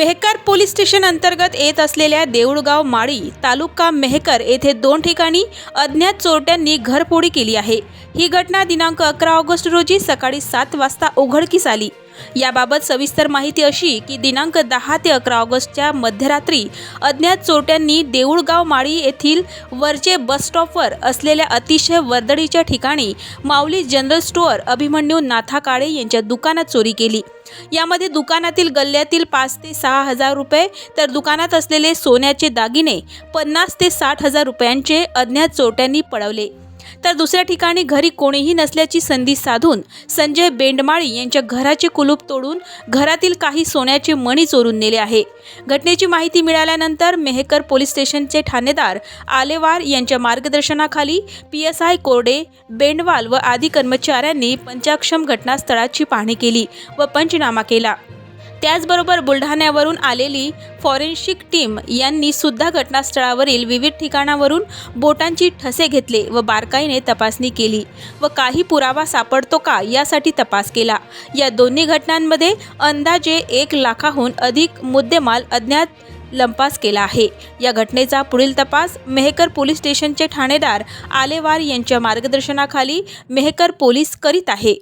Mehkar police station अंतर्गत येत असलेल्या देऊळगाव माळी तालुका मेहकर येथे दोन ठिकाणी अज्ञात चोरट्यांनी घरफोडी केली आहे. ही घटना दिनांक अकरा ऑगस्ट रोजी सकाळी सात वाजता उघडकीस आली. याबाबत सविस्तर माहिती अशी की दिनांक दहा ते अकरा ऑगस्टच्या मध्यरात्री अज्ञात चोरट्यांनी देऊळगाव माळी येथील वरचे बसस्टॉपवर असलेल्या अतिशय वर्दळीच्या ठिकाणी माऊली जनरल स्टोअर अभिमन्यू नाथा काळे यांच्या दुकानात चोरी केली. यामध्ये दुकानातील गल्ल्यातील पाच ते सहा हजार रुपये तर दुकानात असलेले सोन्याचे दागिने पन्नास ते साठ हजार रुपयांचे अज्ञात चोरट्यांनी पळवले. तर दुसऱ्या ठिकाणी घरी कोणीही नसल्याची संधी साधून संजय बेंडमाळी यांच्या घराचे कुलूप तोडून घरातील काही सोन्याचे मणी चोरून नेले आहे. घटनेची माहिती मिळाल्यानंतर मेहकर पोलीस स्टेशनचे ठाणेदार आलेवार यांच्या मार्गदर्शनाखाली पी एस आय कोरडे बेंडवाल व आदी कर्मचाऱ्यांनी पंचाक्षम घटनास्थळाची पाहणी केली व पंचनामा केला. त्याचबरोबर बुलढाण्यावरून आलेली फॉरेन्सिक टीम यांनी सुद्धा घटनास्थळावरील विविध ठिकाणावरून बोटांची ठसे घेतले व बारकाईने तपासणी केली व काही पुरावा सापडतो का यासाठी तपास केला. या दोन्ही घटनांमध्ये अंदाजे एक लाखाहून अधिक मुद्देमाल अज्ञात लंपास केला आहे. या घटनेचा पुढील तपास मेहकर पोलीस स्टेशनचे ठाणेदार आलेवार यांच्या मार्गदर्शनाखाली मेहकर पोलीस करीत आहे.